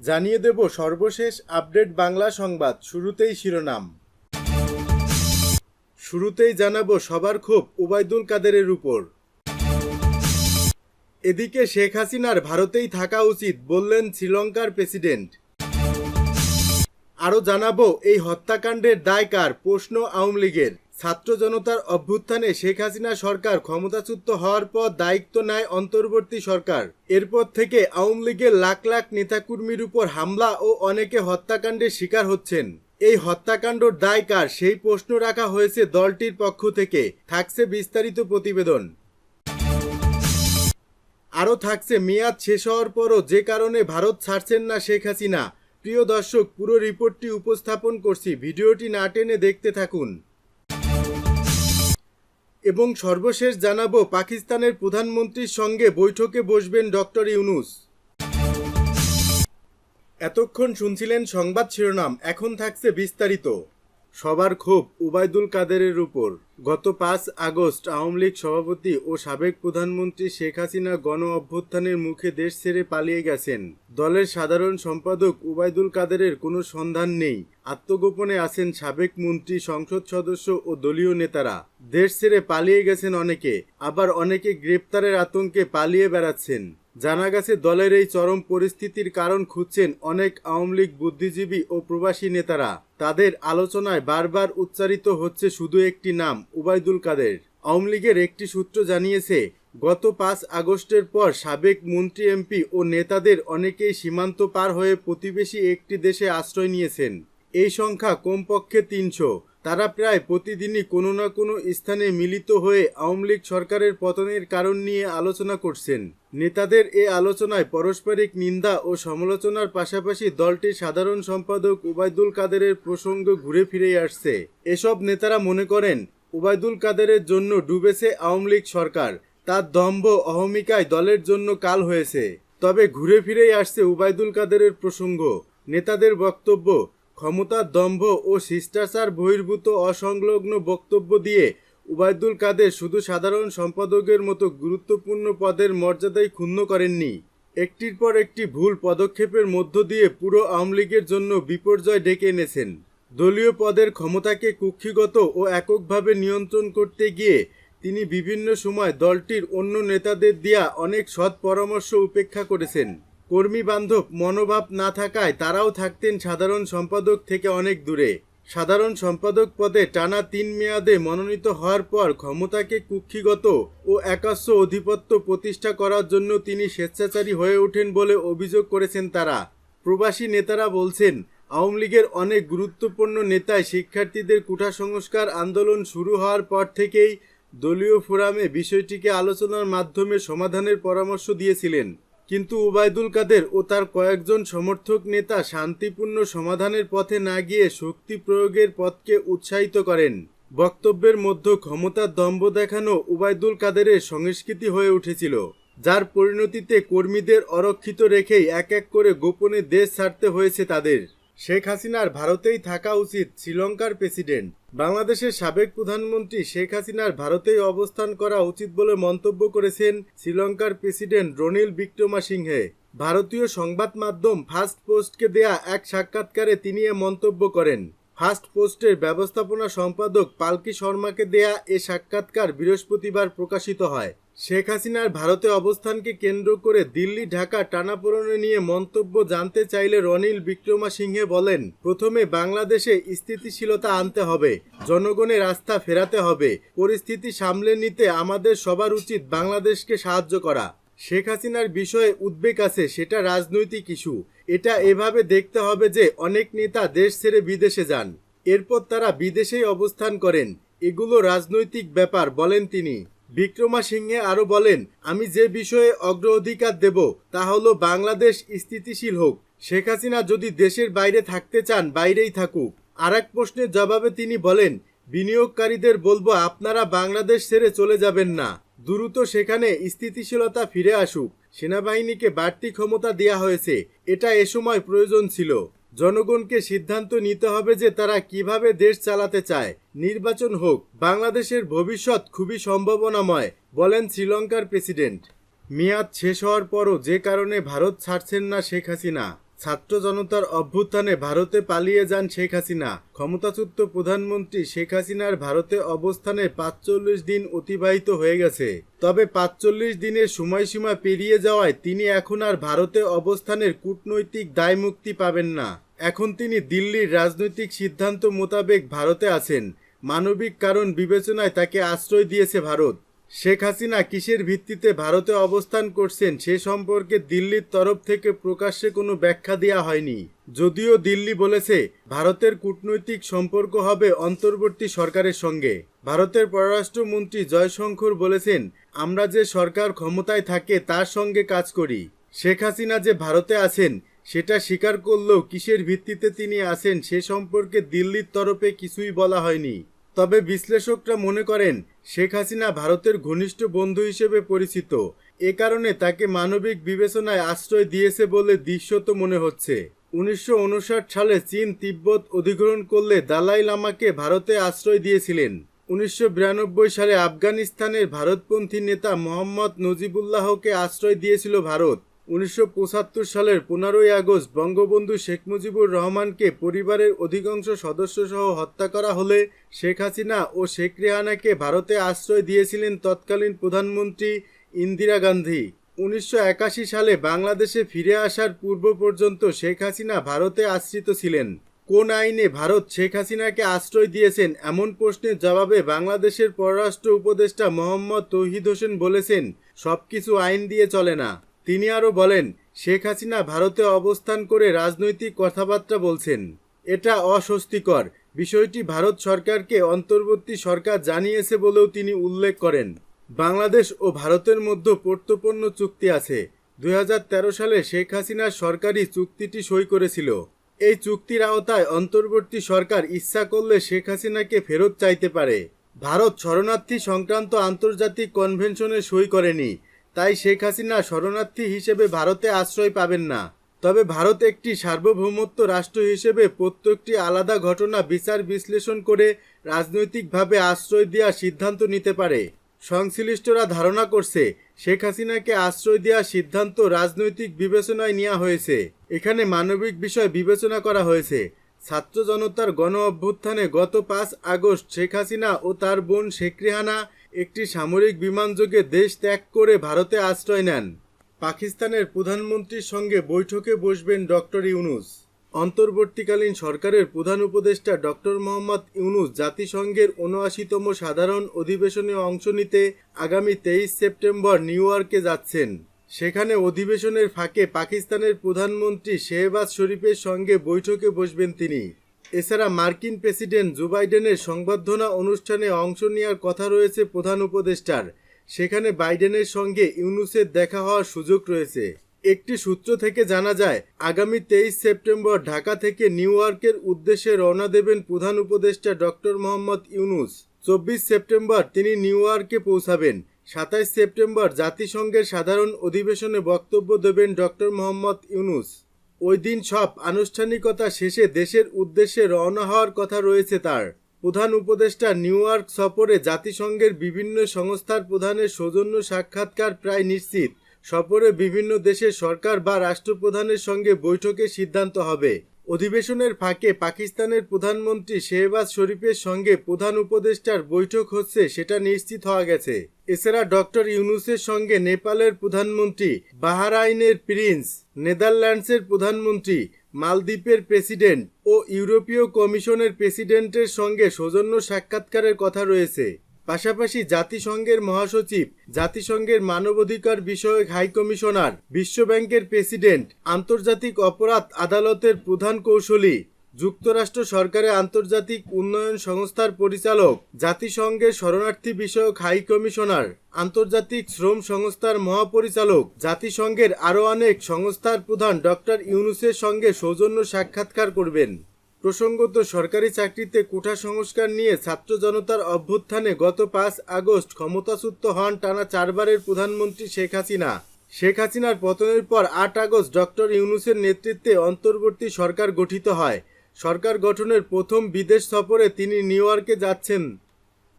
জানিয়ে দেব সর্বশেষ আপডেট বাংলা সংবাদ, শুরুতেই শিরোনাম। শুরুতেই জানাব সবার ক্ষোভ ওবায়দুল কাদেরের উপর। এদিকে শেখ হাসিনার ভারতেই থাকা উচিত বললেন শ্রীলঙ্কার প্রেসিডেন্ট। আরও জানাব, এই হত্যাকাণ্ডের দায় কার? প্রশ্ন আওয়ামী লীগের। ছাত্র জনতার অভ্যুত্থানে শেখ হাসিনা সরকার ক্ষমতাচ্যুত হওয়ার পর দায়িত্ব নেয় অন্তর্বর্তী সরকার। এরপর থেকে আওয়ামী লীগের লাখ লাখ নেতাকর্মীর উপর হামলা ও অনেকে হত্যাকাণ্ডের শিকার হচ্ছেন। এই হত্যাকাণ্ডর দায় কার সেই প্রশ্ন রাখা হয়েছে দলটির পক্ষ থেকে। থাকছে বিস্তারিত প্রতিবেদন। আরও থাকছে মেয়াদ শেষ হওয়ার পরও যে কারণে ভারত ছাড়ছেন না শেখ হাসিনা। প্রিয় দর্শক, পুরো রিপোর্টটি উপস্থাপন করছি। ভিডিওটি না টেনে দেখতে থাকুন। এবং সর্বশেষ জানাব পাকিস্তানের প্রধানমন্ত্রীর সঙ্গে বৈঠকে বসবেন ডক্টর ইউনুস। এতক্ষণ শুনছিলেন সংবাদ শিরোনাম, এখন থাকছে বিস্তারিত। সবার ক্ষোভ উবায়দুল কাদেরের উপর। গত পাঁচ আগস্ট আওয়ামী লীগ সভাপতি ও সাবেক প্রধানমন্ত্রী শেখ হাসিনা গণ অভ্যুত্থানের মুখে দেশ ছেড়ে পালিয়ে গেছেন। দলের সাধারণ সম্পাদক উবায়দুল কাদেরের কোনো সন্ধান নেই। আত্মগোপনে আছেন সাবেক মন্ত্রী, সংসদ সদস্য ও দলীয় নেতারা। দেশ ছেড়ে পালিয়ে গেছেন অনেকে, আবার অনেকে গ্রেপ্তারের আতঙ্কে পালিয়ে বেড়াচ্ছেন। জানা গেছে, দলের এই চরম পরিস্থিতির কারণ খুঁজছেন অনেক আওয়ামী লীগ বুদ্ধিজীবী ও প্রবাসী নেতারা। তাদের আলোচনায় বারবার উচ্চারিত হচ্ছে শুধু একটি নাম, উবায়দুল কাদের। আওয়ামী লীগের একটি সূত্র জানিয়েছে, গত পাঁচ আগস্টের পর সাবেক মন্ত্রী, এমপি ও নেতাদের অনেকেই সীমান্ত পার হয়ে প্রতিবেশী একটি দেশে আশ্রয় নিয়েছেন। এই সংখ্যা কমপক্ষে তিনশো। তারা প্রায় প্রতিদিনই কোনো না কোনো স্থানে মিলিত হয়ে আওয়ামী লীগ সরকারের পতনের কারণ নিয়ে আলোচনা করছেন। নেতাদের এ আলোচনায় পারস্পরিক নিন্দা ও সমালোচনার পাশাপাশি দলটির সাধারণ সম্পাদক উবায়দুল কাদেরের প্রসঙ্গ ঘুরে ফিরে আসছে। এসব নেতারা মনে করেন উবায়দুল কাদেরের জন্য ডুবেছে আওয়ামী লীগ সরকার, তার দম্ভ অহমিকায় দলের জন্য কাল হয়েছে। তবে ঘুরে ফিরেই আসছে উবায়দুল কাদেরের প্রসঙ্গ। নেতাদের বক্তব্য ক্ষমতার দম্ভ ও শিষ্টাচার বহির্ভূত অসংলগ্ন বক্তব্য দিয়ে উবায়দুল কাদের শুধু সাধারণ সম্পাদকের মতো গুরুত্বপূর্ণ পদের মর্যাদাই ক্ষুণ্ণ করেননি। একটির পর একটি ভুল পদক্ষেপের মধ্য দিয়ে পুরো আওয়ামী লীগের জন্য বিপর্যয় ডেকে এনেছেন। দলীয় পদের ক্ষমতাকে কুক্ষিগত ও এককভাবে নিয়ন্ত্রণ করতে গিয়ে তিনি বিভিন্ন সময় দলটির অন্য নেতাদের দিয়া অনেক সৎ পরামর্শ উপেক্ষা করেছেন। কর্মী বান্ধব মনোভাব না থাকায় তারাও থাকতেন সাধারণ সম্পাদক থেকে অনেক দূরে। সাধারণ সম্পাদক পদে টানা তিন মেয়াদে মনোনীত হওয়ার পর ক্ষমতাকে কুক্ষিগত ও একাস্য অধিপত্য প্রতিষ্ঠা করার জন্য তিনি স্বেচ্ছাচারী হয়ে ওঠেন বলে অভিযোগ করেছেন তারা। প্রবাসী নেতারা বলছেন, আওয়ামী লীগের অনেক গুরুত্বপূর্ণ নেতাই শিক্ষার্থীদের কুঠা সংস্কার আন্দোলন শুরু হওয়ার পর থেকেই দলীয় ফোরামে বিষয়টিকে আলোচনার মাধ্যমে সমাধানের পরামর্শ দিয়েছিলেন। কিন্তু উবায়দুল কাদের ও তার কয়েকজন সমর্থক নেতা শান্তিপূর্ণ সমাধানের পথে না গিয়ে শক্তি প্রয়োগের পথকে উৎসাহিত করেন। বক্তব্যের মধ্যে ক্ষমতার দম্ভ দেখানো উবায়দুল কাদেরের সংস্কৃতি হয়ে উঠেছিল, যার পরিণতিতে কর্মীদের অরক্ষিত রেখেই এক এক করে গোপনে দেশ ছাড়তে হয়েছে তাদের। শেখ হাসিনার ভারতেই থাকা উচিত শ্রীলঙ্কার প্রেসিডেন্ট। বাংলাদেশের সাবেক প্রধানমন্ত্রী শেখ হাসিনার ভারতেই অবস্থান করা উচিত বলে মন্তব্য করেছেন শ্রীলঙ্কার প্রেসিডেন্ট রনিল বিক্রমা সিংহে ভারতীয় সংবাদ মাধ্যম ফার্স্ট পোস্টকে দেয়া এক সাক্ষাৎকারে তিনি এ মন্তব্য করেন। ফার্স্ট পোস্টের ব্যবস্থাপনা সম্পাদক পালকি শর্মাকে দেয়া এ সাক্ষাৎকার বৃহস্পতিবার প্রকাশিত হয়। শেখ হাসিনার ভারতে অবস্থানকে কেন্দ্র করে দিল্লি, ঢাকা টানাপোড়েনে নিয়ে মন্তব্য জানতে চাইলে রনিল বিক্রমাসিংহে বলেন, প্রথমে বাংলাদেশে স্থিতিশীলতা আনতে হবে, জনগণের আস্থা ফেরাতে হবে, পরিস্থিতি সামলে নিতে আমাদের সবার উচিত বাংলাদেশকে সাহায্য করা। শেখ হাসিনার বিষয়ে উদ্বেগ আছে, সেটা রাজনৈতিক ইস্যু। এটা এভাবে দেখতে হবে যে অনেক নেতা দেশ ছেড়ে বিদেশে যান। এরপর তারা বিদেশেই অবস্থান করেন। এগুলো রাজনৈতিক ব্যাপার, বলেন তিনি। বিক্রমা সিংহে আরও বলেন, আমি যে বিষয়ে অগ্রাধিকার দেব তা হলো বাংলাদেশ স্থিতিশীল হোক। শেখ হাসিনা যদি দেশের বাইরে থাকতে চান, বাইরেই থাকুক। আর এক প্রশ্নের জবাবে তিনি বলেন, বিনিয়োগকারীদের বলব আপনারা বাংলাদেশ ছেড়ে চলে যাবেন না। দ্রুত সেখানে স্থিতিশীলতা ফিরে আসুক। সেনাবাহিনীকে বাড়তি ক্ষমতা দেয়া হয়েছে। এটা এ সময় প্রয়োজন ছিল। জনগণকে সিদ্ধান্ত নিতে হবে যে তারা কীভাবে দেশ চালাতে চায়। নির্বাচন হোক, বাংলাদেশের ভবিষ্যৎ খুবই সম্ভাবনাময়, বলেন শ্রীলঙ্কার প্রেসিডেন্ট। মেয়াদ শেষ হওয়ার পরও যে কারণে ভারত ছাড়ছেন না শেখ হাসিনা। ছাত্র জনতার অভ্যুত্থানে ভারতে পালিয়ে যান শেখ হাসিনা। ক্ষমতাচ্যুত প্রধানমন্ত্রী শেখ হাসিনার ভারতে অবস্থানে পাঁচচল্লিশ দিন অতিবাহিত হয়ে গেছে। তবে পাঁচচল্লিশ দিনের সময়সীমা পেরিয়ে যাওয়ায় তিনি এখন আর ভারতে অবস্থানের কূটনৈতিক দায় মুক্তি পাবেন না। এখন তিনি দিল্লির রাজনৈতিক সিদ্ধান্ত মোতাবেক ভারতে আছেন। মানবিক কারণ বিবেচনায় তাকে আশ্রয় দিয়েছে ভারত। শেখ হাসিনা কিসের ভিত্তিতে ভারতে অবস্থান করছেন সে সম্পর্কে দিল্লির তরফ থেকে প্রকাশ্যে কোনো ব্যাখ্যা দেওয়া হয়নি। যদিও দিল্লি বলেছে, ভারতের কূটনৈতিক সম্পর্ক হবে অন্তর্বর্তী সরকারের সঙ্গে। ভারতের পররাষ্ট্রমন্ত্রী জয়শঙ্কর বলেছেন, আমরা যে সরকার ক্ষমতায় থাকে তার সঙ্গে কাজ করি। শেখ হাসিনা যে ভারতে আছেন, সেটা স্বীকার করলেও কিসের ভিত্তিতে তিনি আছেন সে সম্পর্কে দিল্লির তরফে কিছুই বলা হয়নি। তবে বিশ্লেষকরা মনে করেন, শেখ হাসিনা ভারতের ঘনিষ্ঠ বন্ধু হিসেবে পরিচিত। এ কারণে তাকে মানবিক বিবেচনায় আশ্রয় দিয়েছে বলে দৃশ্যত মনে হচ্ছে। উনিশশো উনষাট সালে চীন তিব্বত অধিগ্রহণ করলে দালাই লামাকে ভারতে আশ্রয় দিয়েছিলেন। উনিশশো বিরানব্বই সালে আফগানিস্তানের ভারতপন্থী নেতা মোহাম্মদ নজিবুল্লাহকে আশ্রয় দিয়েছিল ভারত। উনিশশো পঁচাত্তর সালের পনেরোই আগস্ট বঙ্গবন্ধু শেখ মুজিবুর রহমানকে পরিবারের অধিকাংশ সদস্যসহ হত্যা করা হলে শেখ হাসিনা ও শেখ রেহানাকে ভারতে আশ্রয় দিয়েছিলেন তৎকালীন প্রধানমন্ত্রী ইন্দিরা গান্ধী। উনিশশো একাশি সালে বাংলাদেশে ফিরে আসার পূর্ব পর্যন্ত শেখ হাসিনা ভারতে আশ্রিত ছিলেন। কোন আইনে ভারত শেখ হাসিনাকে আশ্রয় দিয়েছেন এমন প্রশ্নের জবাবে বাংলাদেশের পররাষ্ট্র উপদেষ্টা মোহাম্মদ তৌহিদ হোসেন বলেছেন, সবকিছু আইন দিয়ে চলে না। তিনি আরও বলেন, শেখ হাসিনা ভারতে অবস্থান করে রাজনৈতিক কথাবার্তা বলছেন। এটা অস্বস্তিকর। বিষয়টি ভারত সরকারকে অন্তর্বর্তী সরকার জানিয়েছে বলেও তিনি উল্লেখ করেন। বাংলাদেশ ও ভারতের মধ্যে প্রত্যপন্ন চুক্তি আছে। দু হাজার তেরো সালে শেখ হাসিনার সরকারি চুক্তিটি সই করেছিল। এই চুক্তির আওতায় অন্তর্বর্তী সরকার ইচ্ছা করলে শেখ হাসিনাকে ফেরত চাইতে পারে। ভারত শরণার্থী সংক্রান্ত আন্তর্জাতিক কনভেনশনে সই করেনি। তাই শেখ হাসিনা শরণার্থী হিসেবে ভারতে আশ্রয় পাবেন না। তবে ভারত একটি সার্বভৌমত্ব রাষ্ট্র হিসেবে প্রত্যেকটি আলাদা ঘটনা বিচার বিশ্লেষণ করে রাজনৈতিকভাবে আশ্রয় দেওয়ার সিদ্ধান্ত নিতে পারে। সংশ্লিষ্টরা ধারণা করছে, শেখ হাসিনাকে আশ্রয় দেওয়ার সিদ্ধান্ত রাজনৈতিক বিবেচনায় নেওয়া হয়েছে। এখানে মানবিক বিষয় বিবেচনা করা হয়েছে। ছাত্র জনতার গণ অভ্যুত্থানে গত পাঁচ আগস্ট শেখ হাসিনা ও তার বোন শেখ রেহানা একটি সামরিক বিমানযোগে দেশ ত্যাগ করে ভারতে আশ্রয় নেন। পাকিস্তানের প্রধানমন্ত্রীর সঙ্গে বৈঠকে বসবেন ডক্টর ইউনুস। অন্তর্বর্তীকালীন সরকারের প্রধান উপদেষ্টা ডক্টর মোহাম্মদ ইউনুস জাতিসংঘের উনআশিতম সাধারণ অধিবেশনে অংশ নিতে আগামী তেইশ সেপ্টেম্বর নিউ ইয়র্কে যাচ্ছেন। সেখানে অধিবেশনের ফাঁকে পাকিস্তানের প্রধানমন্ত্রী শেহবাজ শরীফের সঙ্গে বৈঠকে বসবেন তিনি। এছাড়া মার্কিন প্রেসিডেন্ট জো বাইডেনের সংবর্ধনা অনুষ্ঠানে অংশ নেওয়ার কথা রয়েছে প্রধান উপদেষ্টার। সেখানে বাইডেনের সঙ্গে ইউনুসের দেখা হওয়ার সুযোগ রয়েছে। একটি সূত্র থেকে জানা যায়, আগামী তেইশ সেপ্টেম্বর ঢাকা থেকে নিউ ইয়র্কের উদ্দেশ্যে রওনা দেবেন প্রধান উপদেষ্টা ডক্টর মোহাম্মদ ইউনুস। চব্বিশ সেপ্টেম্বর তিনি নিউ ইয়র্কে পৌঁছাবেন। সাতাইশ সেপ্টেম্বর জাতিসংঘের সাধারণ অধিবেশনে বক্তব্য দেবেন ডক্টর মোহাম্মদ ইউনুস। ওই দিন সব আনুষ্ঠানিকতা শেষে দেশের উদ্দেশ্যে রওনা হওয়ার কথা রয়েছে তার। প্রধান উপদেষ্টা নিউ ইয়র্ক সফরে জাতিসংঘের বিভিন্ন সংস্থার প্রধানের সৌজন্য সাক্ষাৎকার প্রায় নিশ্চিত। সফরে বিভিন্ন দেশের সরকার বা রাষ্ট্রপ্রধানের সঙ্গে বৈঠকে সিদ্ধান্ত হবে। অধিবেশনের ফাঁকে পাকিস্তানের প্রধানমন্ত্রী শেহবাজ শরীফের সঙ্গে প্রধান উপদেষ্টার বৈঠক হচ্ছে সেটা নিশ্চিত হওয়া গেছে। এছাড়া ডক্টর ইউনুসের সঙ্গে নেপালের প্রধানমন্ত্রী বাহারাইনের প্রিন্স, নেদারল্যান্ডসের প্রধানমন্ত্রী মালদ্বীপের প্রেসিডেন্ট ও ইউরোপীয় কমিশনের প্রেসিডেন্টের সঙ্গে সৌজন্য সাক্ষাৎকারের কথা রয়েছে। পাশাপাশি জাতিসংঘের মহাসচিব, জাতিসংঘের মানবাধিকার বিষয়ক হাই কমিশনার, বিশ্বব্যাংকের প্রেসিডেন্ট, আন্তর্জাতিক অপরাধ আদালতের প্রধান কৌশলী, যুক্তরাষ্ট্র সরকারের আন্তর্জাতিক উন্নয়ন সংস্থার পরিচালক, জাতিসংঘের শরণার্থী বিষয়ক হাই কমিশনার, আন্তর্জাতিক শ্রম সংস্থার মহাপরিচালক, জাতিসংঘের আরও অনেক সংস্থার প্রধান ডক্টর ইউনুসের সঙ্গে সৌজন্য সাক্ষাৎকার করবেন। প্রসঙ্গত, সরকারি চাকরিতে কোঠা সংস্কার নিয়ে ছাত্র জনতার অভ্যুত্থানে গত পাঁচ আগস্ট ক্ষমতাচ্যুত হন টানা চারবারের প্রধানমন্ত্রী শেখ হাসিনা। শেখ হাসিনার পতনের পর আট আগস্ট ডক্টর ইউনুসের নেতৃত্বে অন্তর্বর্তী সরকার গঠিত হয়। সরকার গঠনের প্রথম বিদেশ সফরে তিনি নিউ ইয়র্কে যাচ্ছেন।